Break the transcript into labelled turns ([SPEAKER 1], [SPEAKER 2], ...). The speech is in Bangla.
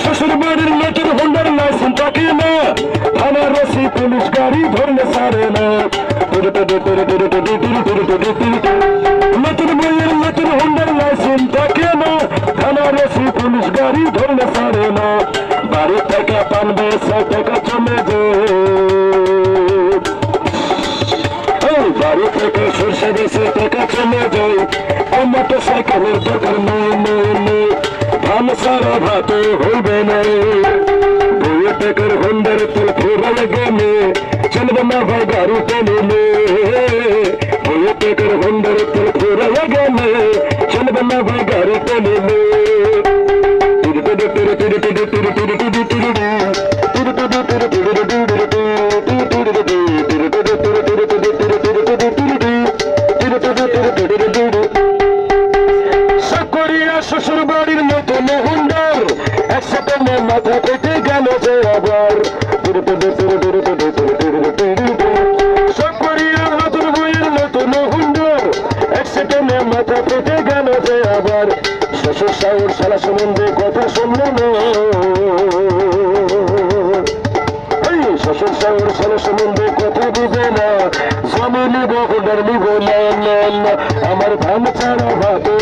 [SPEAKER 1] শ্বশুর বাড়ির নতুন হোন্ডার লাইসেন্স থাকে না। থানার রসি পুলিশ গাড়ি ধরলে সারে না। নতুন বইয়ের নতুন হোন্ডার লাইসেন্স থাকে না। থানার রসি পুলিশ গাড়ি ধরলে সারে না। বাড়ি থেকে পানবে সে বাড়ি থেকে সরষে দেশে টাকা চলে যায় ও মোটর সাইকেলের দরকার নেই নেই নেই ধান সারা ভাতে হইবে না। বইয়ে টাকার হন্ডার তেল ফেরালে গেলে চলবে না ভাই গাড়িতে নিলে বইয়ে টাকার হন্ডার তেল ফেরালে গেলে চলবে না ভাই গাড়িতে নিলে সকরিয়া শ্বশুর বাড়ির নতুন হুন্ডার। একসাথে মাথা পেটে গেল যে আবার। মাথা পেটে গেল যে আবার। শ্বশুর শাহুর সালা সম্বন্ধে কথা শুনল না। শ্বশুর শাহুর সালা সম্বন্ধে কথা বুঝে না। জমি নিব।